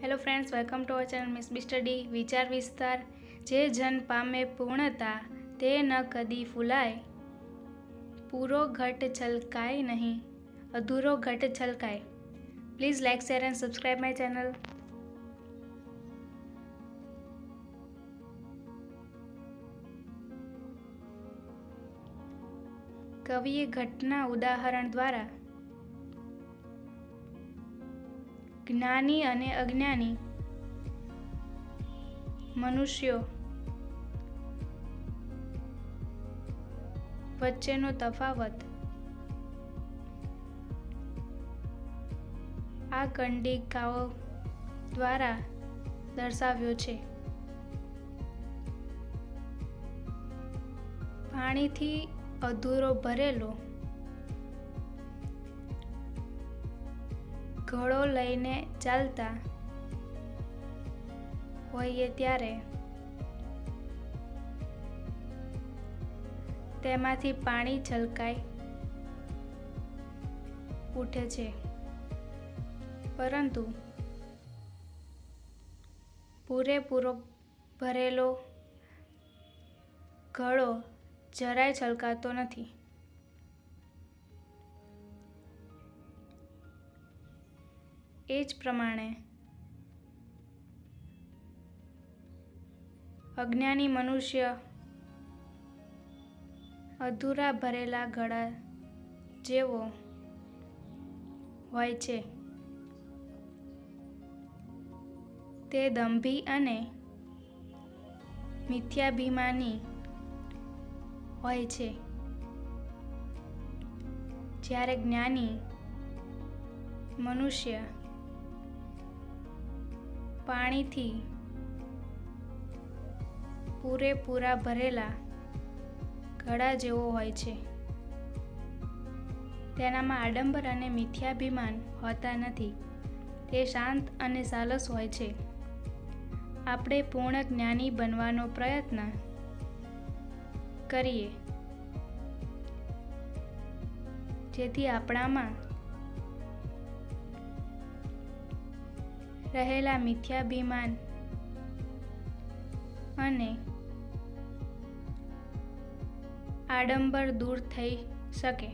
Hello friends welcome to our channel Miss B study વિચાર વિસ્તાર જે જન પામે પૂર્ણતા, તે ન કદી ફૂલાય. પૂરો ઘટ છલકાય નહીં, અધૂરો ઘટ છલકાય. Please like share and subscribe my channel કવિએ ઘટના ઉદાહરણ દ્વારા જ્ઞાની અને અજ્ઞાની મનુષ્યો વચ્ચેનો તફાવત. આ કંડિકાઓ દ્વારા દર્શાવ્યો છે. પાણીથી અધૂરો ભરેલો ઘડો લઈને ચાલતા હોઈએ ત્યારે. તેમાંથી પાણી છલકાઈ ઉઠે છે. પરંતુ પૂરેપૂરો ભરેલો ઘડો જરાય છલકાતો નથી. એ જ પ્રમાણે. અજ્ઞાની મનુષ્ય અધૂરા ભરેલા ઘડા જેવો હોય છે. તે દંભી અને મિથ્યાભિમાની હોય છે. જ્યારે જ્ઞાની મનુષ્ય પાણીથી પૂરેપૂરા ભરેલા ઘડા જેવો હોય છે. તેનામાં આડંબર અને મિથ્યાભિમાન હોતા નથી. તે શાંત અને સાલસ હોય છે. આપણે પૂર્ણ જ્ઞાની બનવાનો પ્રયત્ન કરીએ. જેથી આપણામાં રહેલા મિથ્યાભિમાન અને આડંબર દૂર થઈ શકે.